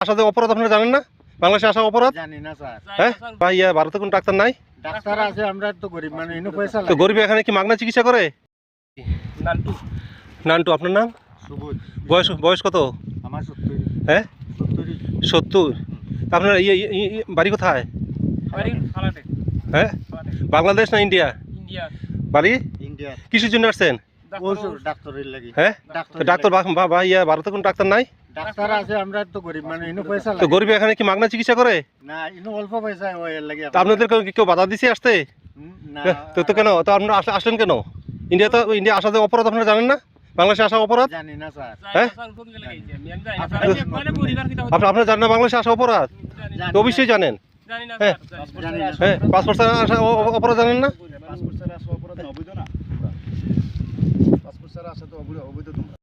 আসাতে অপরাধ আপনারা জানেন না? বাংলাদেশে আসা অপরাধ? জানি না স্যার। হ্যাঁ? ভাই ইয়া ভারতে কোন ডাক্তার নাই? ডাক্তার আছে আমরা তো গরিব ইনো পয়সা তো গরিব এখানে কি মাগনা চিকিৎসা করে? নান্টু। নান্টু আপনার নাম? সুবোধ বয়স বয়স কত? আমার সত্তর। হ্যাঁ? সত্তর। আপনার ইয়ে ইয়ে- ইয়ে- ইয়ে- বাড়ি কোথায়? বাড়ি ফালাতে হ্যাঁ? ফালাতে বাংলাদেশ না ইন্ডিয়া? ইন্ডিয়া। বাড়ি? ইন্ডিয়া। কিসের জন্য আসছেন? ওষুধ হ্যাঁ? ডাক্তার তো ডাক্তার বা- বা- ভাই ইয়া ভারতে কোন ডাক্তার নাই? ডাক্তার আছে আমরা তো গরিব মানুষ ইনো পয়সা তো গরিব এখানে কি মাগনা চিকিৎসা করে? না ইনো অল্প পয়সা হয় এর লাগি তা আপনাদের কেউ- বাধা দিছে আসতে? না। হ্যাঁ, তো তো কেন? তো আপনারা আসলেন কেন? ইন্ডিয়া তো ইন্ডিয়া অপরাধ আপনারা জানেন না? বাংলাদেশে আসা অপরাধ? জানি না স্যার। হ্যাঁ? আপনার আপনারা জানেন না। বাংলাদেশে আসা অপরাধ? তো অবশ্যই জানেন। হ্যাঁ। হ্যাঁ পাসপোর্ট ছাড়া আসা অপরাধ জানেন না? পাসপোর্ট ছাড়া আসা অপরাধ অবৈধ না? পাসপোর্ট ছাড়া আসা তো অবৈধ অবৈধ তোমরা।